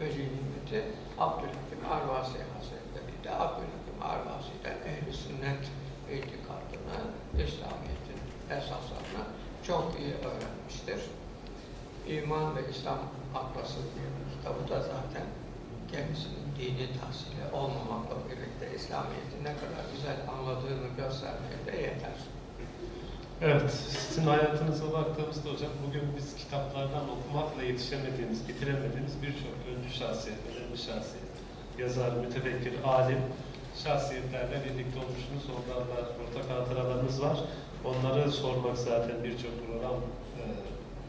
veli nimeti Abdülhakim Arvasi Hazretleri de Abdülhakim Arvasi'den ehl sünnet itikadını, İslamiyet'in esaslarını çok iyi öğrenmiştir. İman ve İslam Atlası diye kitabı da zaten kendisinin dini tahsili olmamakla birlikte İslamiyet'i ne kadar güzel anladığını göstermeye de yeter. Evet, sizin hayatınıza baktığımızda hocam bugün biz kitaplardan okumakla yetişemediğimiz, bitiremediğimiz birçok öncü şahsiyet, önemli şahsiyet, yazar, mütefekkir, alim şahsiyetlerle birlikte olmuşsunuz. Onlarla ortak hatıralarımız var. Onları sormak zaten birçok program e,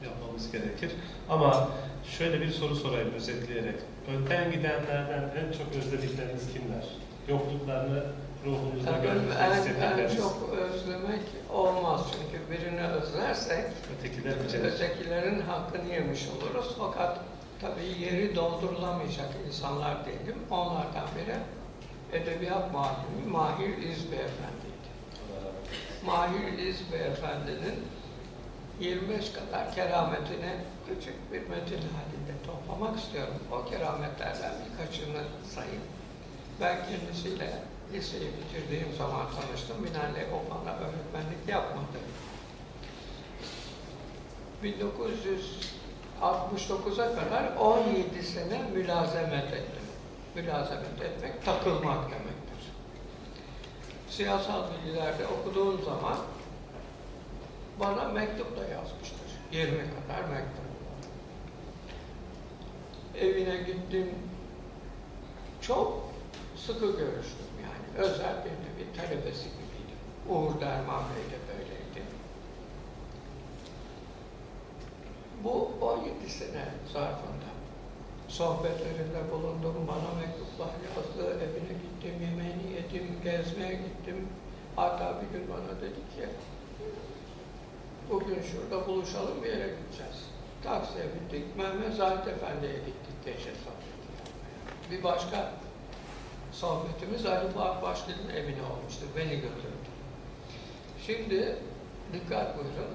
yapmamız gerekir. Ama şöyle bir soru sorayım özetleyerek. Önden gidenlerden en çok özledikleriniz kimler? Yokluklarını Tabii gördüğünüzde en, en hissettikleriniz. çok özlemek olmaz çünkü birini özlersek Ötekiler ötekilerin hakkını yemiş oluruz. Fakat tabii yeri doldurulamayacak insanlar diyelim. Onlardan biri edebiyat muallimi Mahir İz Beyefendi'ydi. Mahir İz Beyefendi'nin 25 kadar kerametini küçük bir metin halinde toplamak istiyorum. O kerametlerden birkaçını sayayım. Ben kendisiyle liseyi bitirdiğim zaman tanıştım. Binaenaleyh o bana öğretmenlik yapmadı. 1969'a kadar 17 sene mülazemet ettim. Mülazemet etmek takılmak demektir. Siyasal bilgilerde okuduğum zaman bana mektup da yazmıştır. 20 kadar mektup. Evine gittim. Çok sıkı görüştüm yani. Özel bir nevi talebesi gibiydim. Uğur Derman Bey de böyleydi. Bu 17 sene zarfında sohbetlerinde bulundum, bana mektuplar yazdı, evine gittim, yemeğini yedim, gezmeye gittim. Hatta bir gün bana dedi ki, bugün şurada buluşalım bir yere gideceğiz. Taksiye bindik, Mehmet Zahid Efendi'ye gittik gece sohbeti. Bir başka sohbetimiz Ali Fuat Başkan'ın evine olmuştu, beni götürdü. Şimdi dikkat buyurun,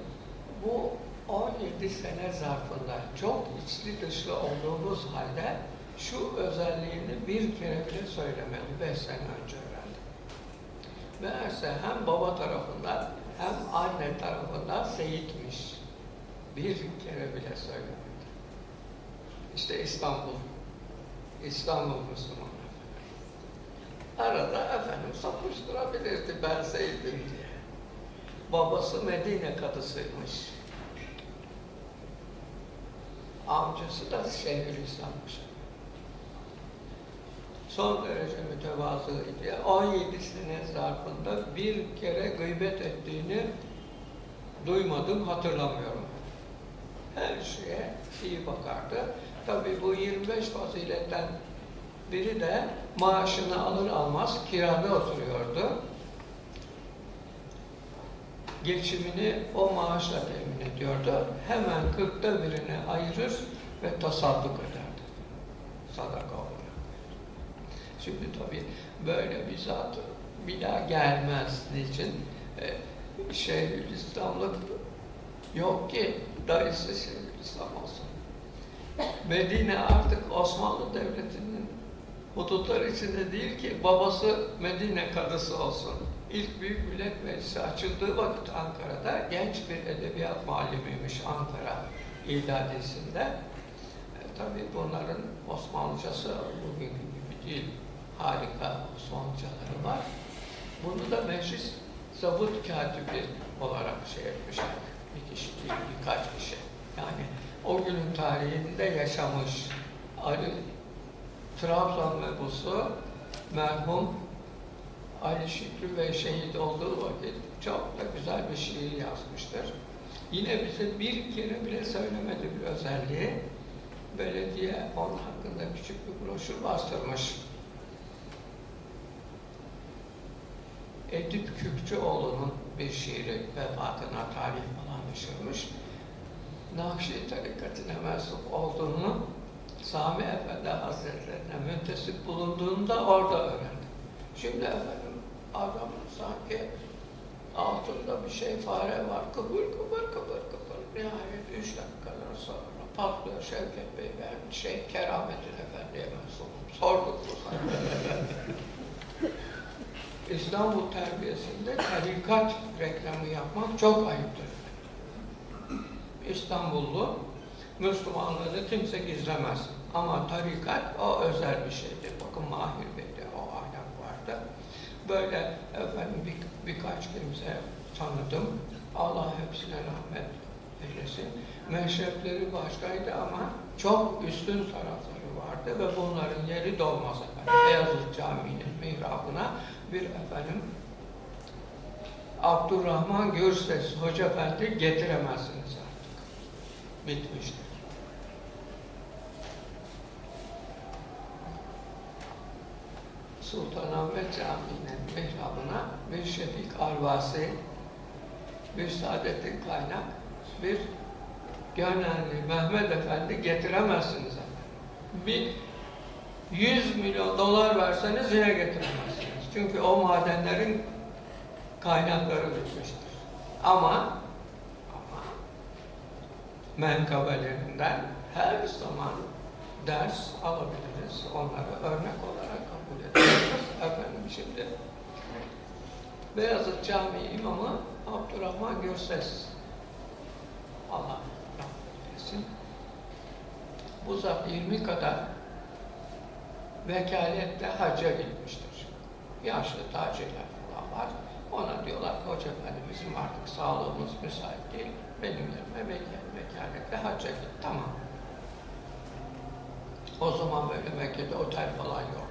bu 17 sene zarfında çok içli dışlı olduğumuz halde şu özelliğini bir kere bile söylemedi. Beş sene önce öğrendim. Meğerse hem baba tarafından hem anne tarafından Seyitmiş. Bir kere bile söylemedi. İşte İstanbul. İstanbul Müslümanlar. Arada efendim sapıştırabilirdi ben Seyit'im diye. Babası Medine kadısıymış. Amcası da Şeyhülislam'mış. Son derece mütevazıydı. 17 sene zarfında bir kere gıybet ettiğini duymadım, hatırlamıyorum. Her şeye iyi bakardı. Tabii bu 25 faziletten biri de maaşını alır almaz kirada oturuyordu. Geçimini o maaşla temin ediyordu. Hemen kırkta birini ayırır ve tasadduk ederdi. Sadaka olarak. Şimdi tabii böyle bir zat bir daha gelmez. Niçin? Ee, Şeyhülislamlık yok ki dayısı Şeyhülislam olsun. Medine artık Osmanlı Devleti'nin hudutları içinde değil ki babası Medine kadısı olsun. İlk Büyük Millet Meclisi açıldığı vakit Ankara'da genç bir edebiyat muallimiymiş Ankara İdadesi'nde. E, tabii bunların Osmanlıcası bugünkü gibi değil. Harika Osmanlıcaları var. Bunu da meclis zabıt katibi olarak şey etmişler. Bir kişi değil, birkaç kişi. Yani o günün tarihinde yaşamış Ali Trabzon mebusu merhum Ali Şükrü Bey şehit olduğu vakit çok da güzel bir şiir yazmıştır. Yine bize bir kere bile söylemedi bir özelliği. Belediye onun hakkında küçük bir broşür bastırmış. Edip Kürkçüoğlu'nun bir şiiri vefatına tarih falan düşürmüş. Nakşi tarikatine mensup olduğunu Sami Efendi Hazretlerine müntesip bulunduğunda orada öğrendim. Şimdi efendim adamın sanki altında bir şey fare var. Kıpır kıpır kıpır kıpır. Nihayet üç dakikadan sonra patlıyor Şevket Bey ben şey Keramettin Efendi'ye mensubum. Sorduk bu. İstanbul terbiyesinde tarikat reklamı yapmak çok ayıptır. İstanbullu Müslümanlığını kimse gizlemez. Ama tarikat o özel bir şeydir. Bakın Mahir Bey'de o ahlak vardı. Böyle efendim bir, birkaç kimse tanıdım. Allah hepsine rahmet eylesin. Meşrepleri başkaydı ama çok üstün tarafları vardı ve bunların yeri dolmaz efendim. Beyazıt Camii'nin mihrabına bir efendim Abdurrahman Gürses Hoca Efendi getiremezsiniz artık. Bitmiştir. Sultanahmet Camii'nin mihrabına bir Şefik Arvasi, bir Saadettin Kaynak, bir Gönenli Mehmet Efendi getiremezsiniz efendim. Bir 100 milyon dolar verseniz yine getiremezsiniz. Çünkü o madenlerin kaynakları bitmiştir. Ama ama menkabelerinden her zaman ders alabiliriz. Onları örnek olarak şimdi Beyazıt Camii imamı Abdurrahman Gürses Allah rahmet eylesin. Bu zat 20 kadar vekalette hacca gitmiştir. Yaşlı tacirler falan var. Ona diyorlar ki hoca efendi bizim artık sağlığımız müsait değil. Benim yerime vekal, vekaletle hacca git. Tamam. O zaman böyle Mekke'de otel falan yok.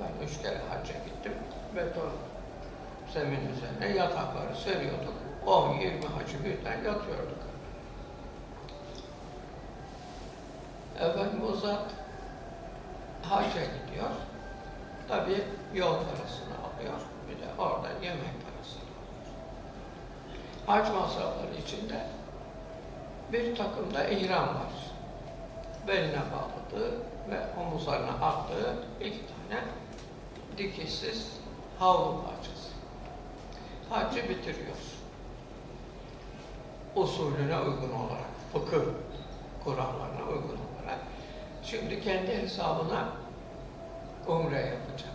Ben üç kere hacca gittim. Beton zemin üzerine yatakları seriyorduk. 10-20 hacı birden yatıyorduk. Efendim o zat hacca gidiyor. Tabii yol parasını alıyor. Bir de orada yemek parasını alıyor. Hac masrafları içinde bir takım da ihram var. Beline bağladığı ve omuzlarına attığı iki tane dikişsiz havlu parçası. Haccı bitiriyor. Usulüne uygun olarak, fıkıh kurallarına uygun olarak. Şimdi kendi hesabına umre yapacak.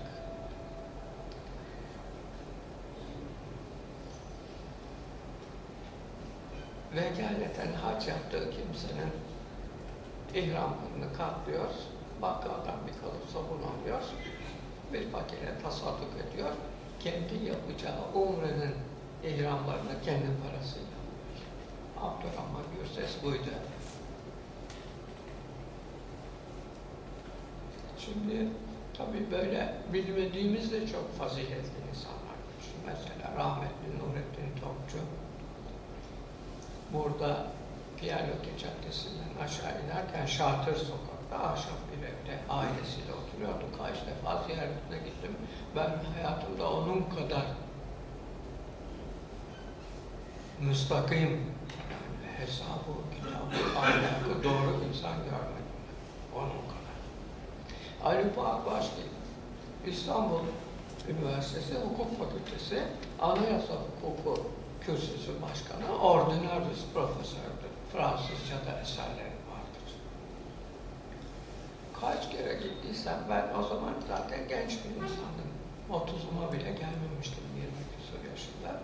Vekaleten hac yaptığı kimsenin ihramlarını katlıyor, bakkaldan bir kalıp sabun alıyor, bir pakete tasadduk ediyor, kendi yapacağı umrenin ihramlarını kendi parasıyla. Abdurrahman Gürses buydu. Şimdi tabii böyle bilmediğimiz de çok faziletli insanlar Mesela rahmetli Nurettin Topçu burada Piyalote Caddesi'nden aşağı inerken Şatır Sokak'ta ahşap bir evde ailesiyle oturuyordu. Kaç defa ziyaretine gittim. Ben hayatımda onun kadar müstakim hesabı, kitabı, ahlakı doğru insan görmedim. Onun kadar. Ali Fuat Başki, İstanbul Üniversitesi Hukuk Fakültesi Anayasa Hukuku Kürsüsü Başkanı, ordinarius profesördür. Fransızca'da eserleri. Kaç kere gittiysem ben o zaman zaten genç bir insandım. 30'uma bile gelmemiştim 20 küsur yaşında.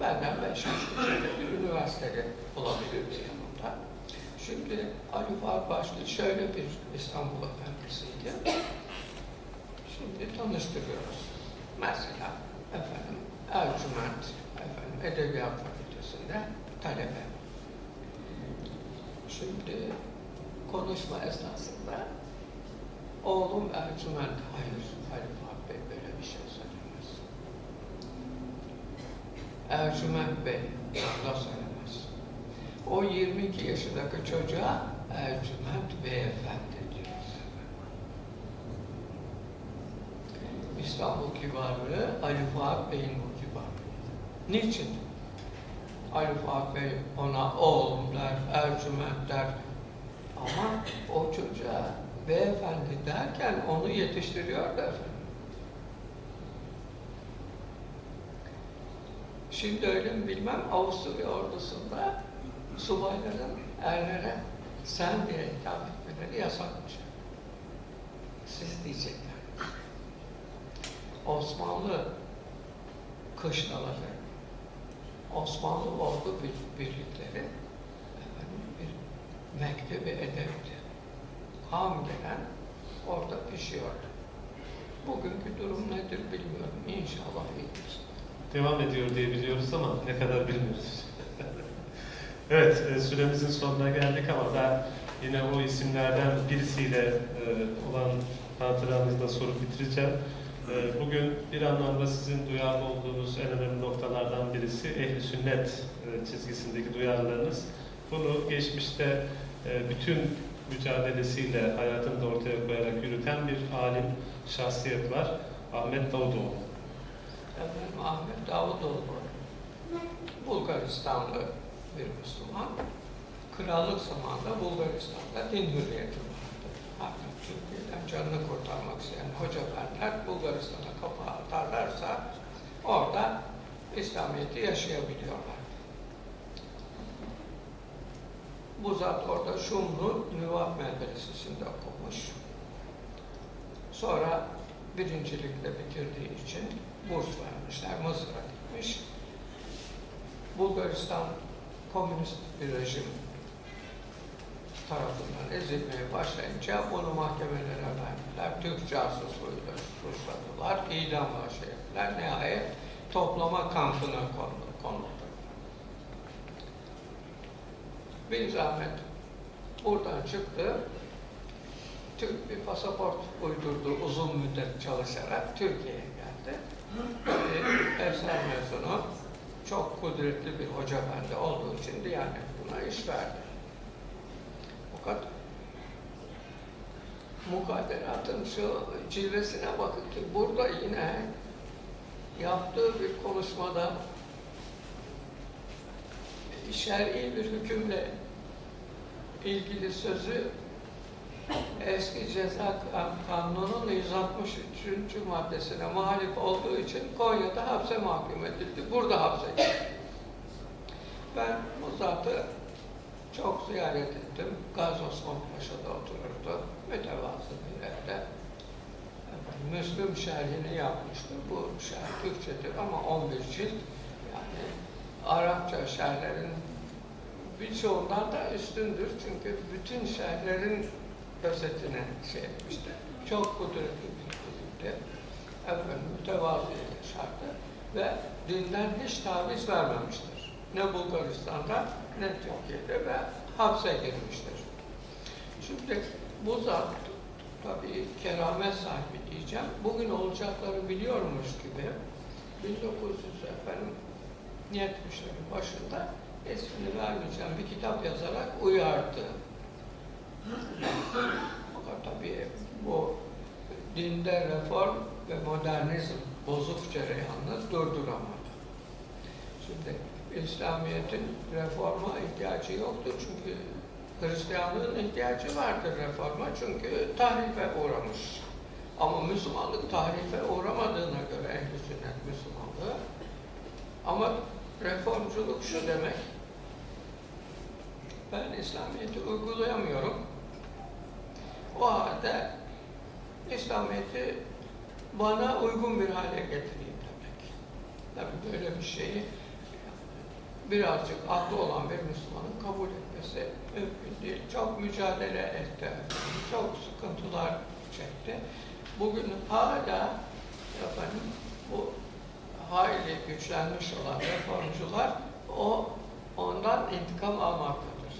Benden 5 yaş küçük bir üniversiteli olabilirdi yanımda. Şimdi Ali Fuat Başlı şöyle bir İstanbul efendisiydi. Şimdi tanıştırıyoruz. Mesela efendim Ercüment efendim Edebiyat Fakültesi'nde talebe. Şimdi konuşma esnasında oğlum Ercüment hayır Fuat Bey böyle bir şey söylemez. Ercüment Bey da söylemez. O 22 yaşındaki çocuğa Ercüment Beyefendi diyor. İstanbul kibarlığı Ali Fuat Bey'in bu kibarlığı. Niçin? Ali Fuat Bey ona oğlum der, Ercüment der. Ama o çocuğa beyefendi derken onu yetiştiriyor da efendim. Şimdi öyle mi bilmem Avusturya ordusunda subayların erlere sen diye hitap etmeleri yasakmış. Siz diyecekler. Osmanlı kışlaları, Osmanlı ordu bir- birlikleri bir mektebi edepti. Ham gelen orada pişiyordu. Bugünkü durum nedir bilmiyorum. İnşallah iyidir. Devam ediyor diye biliyoruz ama ne kadar bilmiyoruz. evet, e, süremizin sonuna geldik ama ben yine o isimlerden birisiyle e, olan hatıranızı da sorup bitireceğim. E, Bugün bir anlamda sizin duyarlı olduğunuz en önemli noktalardan birisi ehli sünnet çizgisindeki duyarlılığınız. Bunu geçmişte bütün mücadelesiyle hayatını da ortaya koyarak yürüten bir alim şahsiyet var. Ahmet Davutoğlu. Efendim Ahmet Davutoğlu Bulgaristanlı bir Müslüman. Krallık zamanında Bulgaristan'da din hürriyeti vardı. Artık Türkiye'den canını kurtarmak isteyen hocalarlar Bulgaristan'a kapağı atarlarsa orada İslamiyet'i yaşayabiliyorlar. Bu zat orada Şumlu Nüvap Medresesi'nde okumuş. Sonra birincilikle bitirdiği için burs vermişler. Mısır'a gitmiş. Bulgaristan komünist bir rejim tarafından ezilmeye başlayınca bunu mahkemelere verdiler. Türk casusluğuyla suçladılar. idamla şey ettiler. Nihayet toplama kampına konuldu. konuldu. Bir zahmet buradan çıktı. Türk bir pasaport uydurdu uzun müddet çalışarak Türkiye'ye geldi. Tabii eser mezunu çok kudretli bir hoca bende olduğu için Diyanet buna iş verdi. Fakat mukadderatın şu cilvesine bakın ki burada yine yaptığı bir konuşmada şer'i bir hükümle ilgili sözü eski ceza kanununun 163. maddesine muhalif olduğu için Konya'da hapse mahkum edildi. Burada hapse gitti. Ben bu zatı çok ziyaret ettim. Gazi Osman Paşa'da otururdu. Mütevazı bir evde. Müslüm şerhini yapmıştı. Bu şerh Türkçedir ama 11 cilt. Yani Arapça şerhlerin birçoğundan da üstündür. Çünkü bütün şerhlerin özetine şey etmişti. Çok kudretli bir kudretti. Efendim mütevazı yaşardı ve dinden hiç taviz vermemiştir. Ne Bulgaristan'da ne Türkiye'de ve hapse girmiştir. Şimdi bu zat tabii keramet sahibi diyeceğim. Bugün olacakları biliyormuş gibi 1900 efendim 70'lerin başında ismini vermeyeceğim bir kitap yazarak uyardı. Fakat tabii bu dinde reform ve modernizm bozuk cereyanını durduramadı. Şimdi İslamiyet'in reforma ihtiyacı yoktur çünkü Hristiyanlığın ihtiyacı vardır reforma çünkü tahrife uğramış. Ama Müslümanlık tahrife uğramadığına göre ehl sünnet Müslümanlığı. Ama reformculuk şu demek, ben İslamiyet'i uygulayamıyorum. O halde İslamiyet'i bana uygun bir hale getireyim demek. Tabii böyle bir şeyi birazcık aklı olan bir Müslümanın kabul etmesi mümkün değil. Çok mücadele etti, çok sıkıntılar çekti. Bugün hala efendim bu hayli güçlenmiş olan reformcular o ondan intikam almaktadır.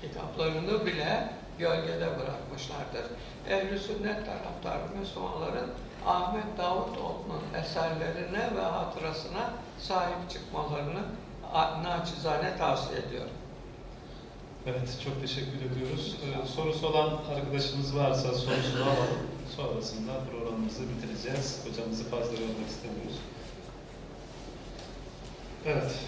Kitaplarını bile gölgede bırakmışlardır. Ehl-i sünnet taraftarı Müslümanların Ahmet Davutoğlu'nun eserlerine ve hatırasına sahip çıkmalarını naçizane tavsiye ediyorum. Evet, çok teşekkür ediyoruz. Ee, sorusu olan arkadaşımız varsa sorusunu alalım. Sonrasında programımızı bitireceğiz. Hocamızı fazla yormak istemiyoruz. Evet.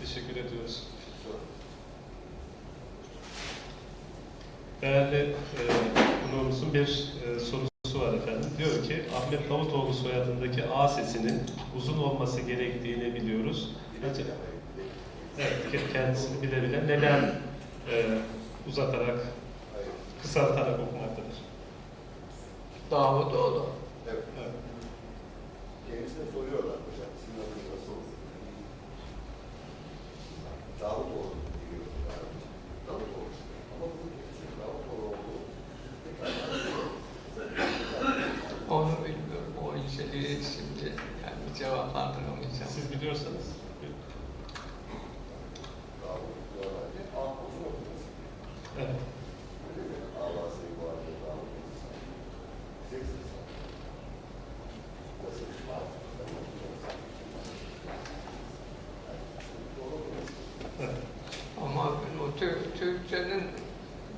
Teşekkür ediyoruz. Değerli e, konuğumuzun bir e, sorusu var efendim. Diyor ki Ahmet Davutoğlu soyadındaki A sesinin uzun olması gerektiğini biliyoruz. Evet, ke- kendisini bile bile neden e, uzatarak, kısaltarak okumaktadır? Davutoğlu. Evet. Evet. Kendisine soruyorlar hocam. Sizin adınız nasıl olur? Davutoğlu diyor. Yani. Davutoğlu. Ama bu kendisinin Davutoğlu olduğu Onu bilmiyorum. O inceliği şimdi yani cevaplandıramayacağım. Siz biliyorsanız. Davut diyorlar ki A uzun okuması. Evet. Öyle mi? Allah seni bu arada Davut olursa. Seks insan. Nasıl? Doğru mu? evet. Ama o Türk, Türkçenin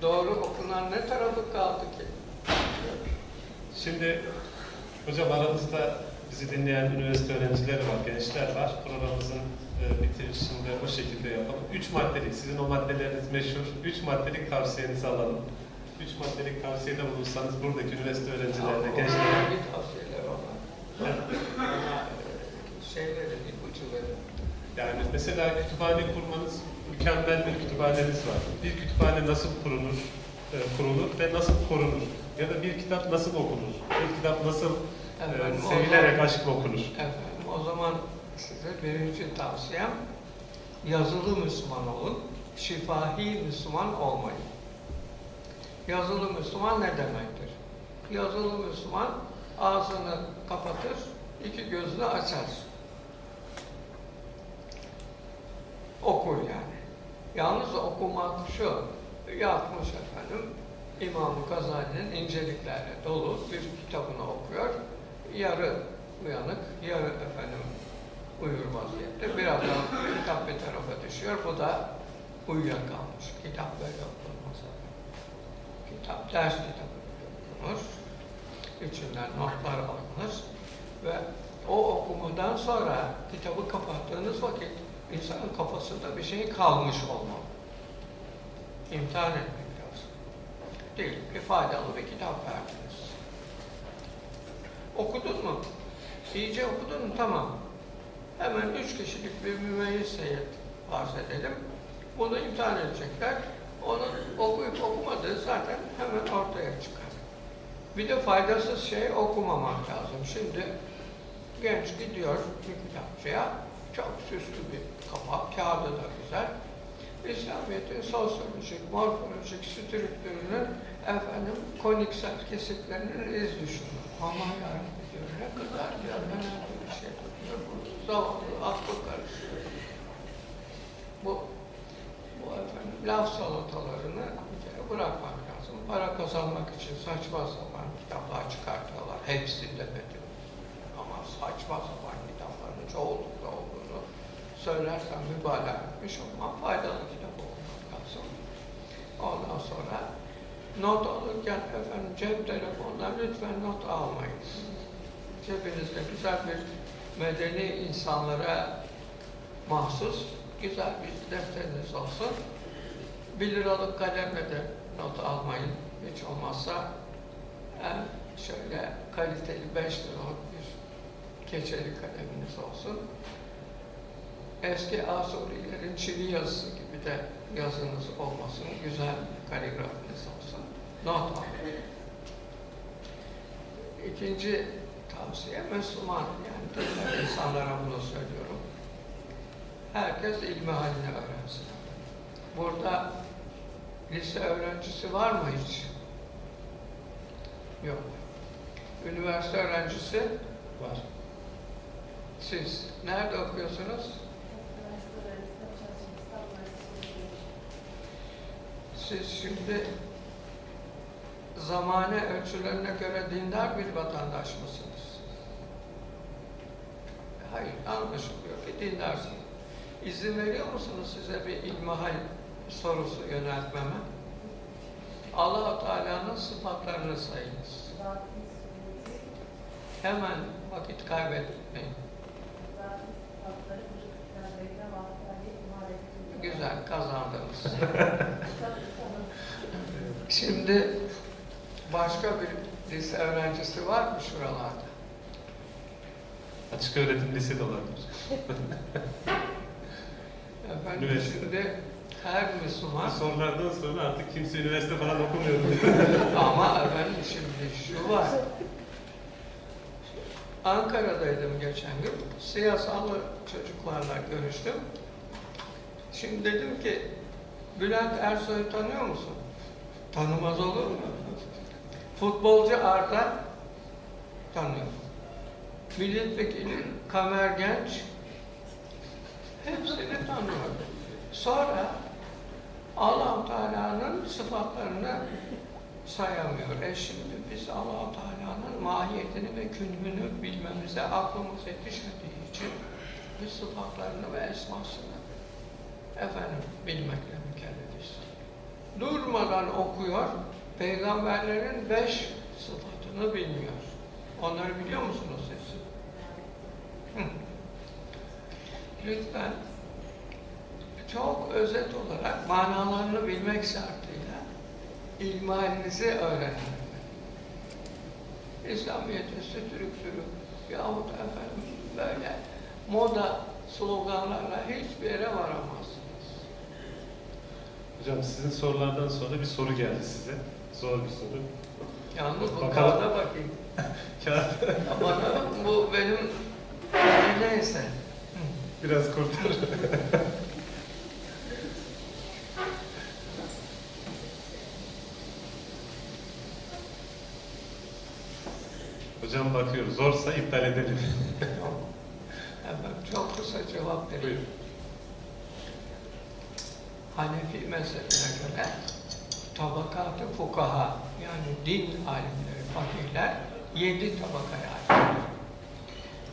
doğru okunan ne tarafı kaldı ki? Şimdi hocam aramızda bizi dinleyen üniversite öğrencileri var, gençler var. Programımızın e, bitirişinde bu şekilde yapalım. Üç maddelik, sizin o maddeleriniz meşhur. Üç maddelik tavsiyenizi alalım. Üç maddelik tavsiyede bulunsanız buradaki üniversite öğrencilerine, gençlere. Bir tavsiyeler onlar. E, şeyleri, ipuçları. Yani mesela kütüphane kurmanız, mükemmel bir kütüphaneniz var. Bir kütüphane nasıl kurulur, e, kurulur ve nasıl korunur? Ya da bir kitap nasıl okunur? Bir kitap nasıl e, Efendim, o sevilerek zaman- aşkla okunur? Efendim, o zaman size birinci tavsiyem yazılı Müslüman olun, şifahi Müslüman olmayın. Yazılı Müslüman ne demektir? Yazılı Müslüman ağzını kapatır, iki gözünü açar. Okur yani. Yalnız okumak şu, yapmış efendim, İmam-ı Gazali'nin inceliklerle dolu bir kitabını okuyor. Yarı uyanık, yarı efendim uyur vaziyette. Birazdan kitap bir tarafa düşüyor. Bu da uyuyakalmış. Kitap böyle okunmaz. Kitap ders kitabı okunur. İçinden notlar alınır ve o okumadan sonra kitabı kapattığınız vakit insanın kafasında bir şey kalmış olmalı. İmtihan etmek lazım. Değil ki faydalı bir kitap verdiniz. Okudun mu? İyice okudun mu? Tamam. Hemen üç kişilik bir mümeyyiz heyet farz edelim. Bunu imtihan edecekler. Onun okuyup okumadığı zaten hemen ortaya çıkar. Bir de faydasız şey okumamak lazım. Şimdi genç gidiyor bir kitapçıya, çok süslü bir kapak, kağıdı da güzel. İslamiyet'in sosyolojik, morfolojik strüktürünün efendim koniksel kesitlerinin iz düşümü. Aman yarabbim diyor, ne kadar diyor, neler bir şey tutuyor. Bu zavallı aklı karışıyor. Bu, bu efendim laf salatalarını bir kere bırakmak lazım. Para kazanmak için saçma sapan kitaplar çıkartıyorlar. Hepsi demedim. Saçma sapan kitapların çoğunlukla olduğunu söylersem mübalağa etmiş olmam. Faydalı kitap okumak lazım. Ondan sonra not alırken efendim cep telefonundan lütfen not almayın. Cebinizde güzel bir medeni insanlara mahsus güzel bir defteriniz olsun. Bir liralık kalemle de not almayın. Hiç olmazsa en şöyle kaliteli 5 liralık keçeli kaleminiz olsun. Eski Asurilerin çivi yazısı gibi de yazınız olmasın. Güzel kaligrafiniz olsun. Not alın. İkinci tavsiye Müslüman yani dinler insanlara bunu söylüyorum. Herkes ilmi haline öğrensin. Burada lise öğrencisi var mı hiç? Yok. Üniversite öğrencisi Var. Siz nerede okuyorsunuz? Siz şimdi zamane ölçülerine göre dindar bir vatandaş mısınız? Hayır, anlaşılıyor ki dindarsınız. İzin veriyor musunuz size bir ilmihal sorusu yöneltmeme? Allah-u Teala'nın sıfatlarını sayınız. Hemen vakit kaybetmeyin. Güzel, kazandınız. Şimdi başka bir lise öğrencisi var mı şuralarda? Açık öğretim lise de olabilir. Efendim Üniversite. şimdi her Müslüman Bu sorulardan sonra artık kimse üniversite falan okumuyor. ama efendim şimdi şu var. Ankara'daydım geçen gün. Siyasallı çocuklarla görüştüm. Şimdi dedim ki Bülent Ersoy'u tanıyor musun? Tanımaz olur mu? Futbolcu Arda tanıyor. Milletvekili Kamer Genç hepsini tanıyor. Sonra allah Teala'nın sıfatlarını sayamıyor. E şimdi biz allah Teala'nın mahiyetini ve künhünü bilmemize aklımız yetişmediği için biz sıfatlarını ve esmasını efendim bilmekle mükellefiz. Durmadan okuyor, peygamberlerin beş sıfatını bilmiyor. Onları biliyor musunuz siz? Lütfen çok özet olarak manalarını bilmek şartıyla ilmalinizi öğrenin. İslamiyet'e sütürük sürük yahut efendim böyle moda sloganlarla hiçbir yere varamazsınız. Hocam sizin sorulardan sonra bir soru geldi size. Zor bir soru. Yalnız bu Bakalım. kağıda bakayım. Kağıt Bana bu benim neyse. Biraz kurtar. Hocam bakıyor. Zorsa iptal edelim. Yok. Efendim, çok kısa cevap vereyim. Buyurun. Hanefi mezhebine göre tabakatı fukaha yani din alimleri, fakirler yedi tabakaya ayrılır.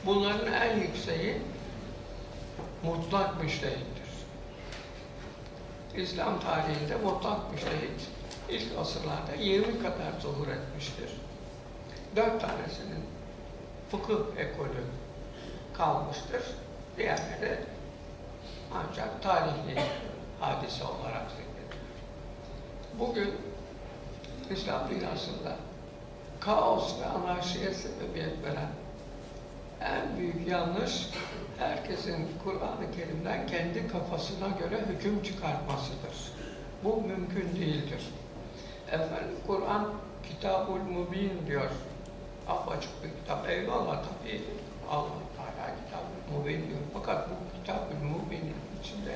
Bunların en yükseği mutlak müştehittir. İslam tarihinde mutlak müştehit ilk asırlarda 20 kadar zuhur etmiştir. Dört tanesinin fıkıh ekolü kalmıştır. Diğerleri ancak tarihli hadise olarak zikredilir. Bugün İslam dünyasında kaos ve anarşiye sebebiyet veren en büyük yanlış herkesin Kur'an-ı Kerim'den kendi kafasına göre hüküm çıkartmasıdır. Bu mümkün değildir. Efendim Kur'an Kitabul Mubin diyor. Apaçık bir kitap. Eyvallah tabii. Allah Teala Kitabul Mubin diyor. Fakat bu Kitabul Mubin'in içinde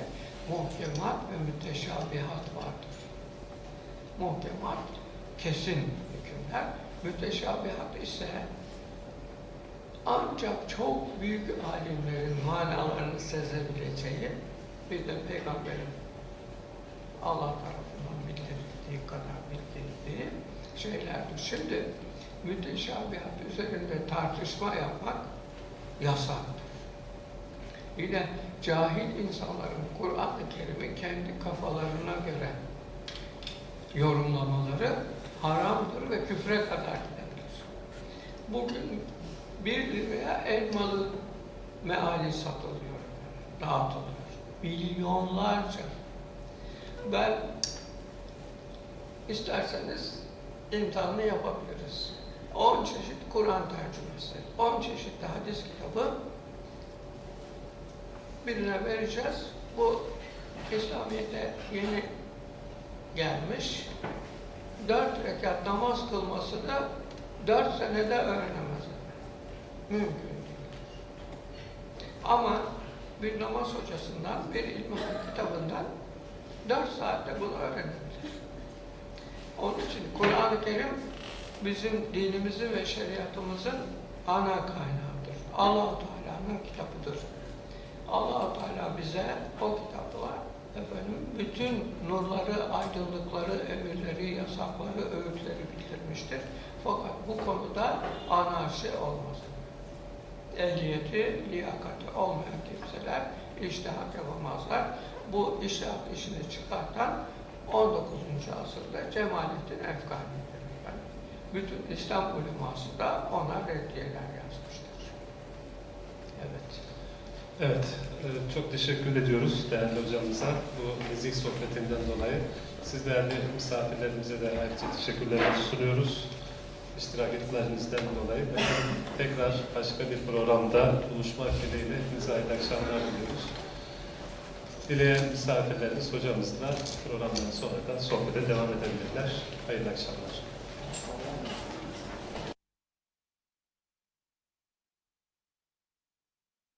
muhkemat ve müteşabihat vardır. Muhkemat kesin hükümler, müteşabihat ise ancak çok büyük alimlerin manalarını sezebileceği bir de peygamberin Allah tarafından bildirildiği kadar bildirildiği şeylerdir. Şimdi müteşabihat üzerinde tartışma yapmak yasaktır. Yine cahil insanların Kur'an-ı Kerim'i kendi kafalarına göre yorumlamaları haramdır ve küfre kadar gidebilir. Bugün bir liraya elmalı meali satılıyor, dağıtılıyor. Milyonlarca. Ben isterseniz imtihanını yapabiliriz. 10 çeşit Kur'an tercümesi, 10 çeşit hadis kitabı birine vereceğiz. Bu İslamiyet'e yeni gelmiş. Dört rekat namaz kılması da dört senede öğrenemez. Mümkün değil. Ama bir namaz hocasından, bir ilmi kitabından dört saatte bunu öğrenebilir. Onun için Kur'an-ı Kerim bizim dinimizin ve şeriatımızın ana kaynağıdır. allah Teala'nın kitabıdır. allah Teala bize o kitapla efendim bütün nurları, aydınlıkları, emirleri, yasakları, öğütleri bildirmiştir. Fakat bu konuda anarşi olmaz. Ehliyeti, liyakati olmayan kimseler iştihat yapamazlar. Bu iştihat işini çıkartan 19. asırda Cemalettin Efgani'dir. Yani bütün İslam uleması da ona reddiyeler yazmıştır. Evet. Evet, e, çok teşekkür ediyoruz değerli hocamıza bu nezih sohbetinden dolayı. Siz değerli misafirlerimize de ayrıca teşekkürlerimizi sunuyoruz. iştirak etmelerinizden dolayı. Tekrar başka bir programda buluşmak dileğiyle hepinize hayırlı akşamlar diliyoruz. Dileyen misafirlerimiz hocamızla programdan sonra da sohbete devam edebilirler. Hayırlı akşamlar.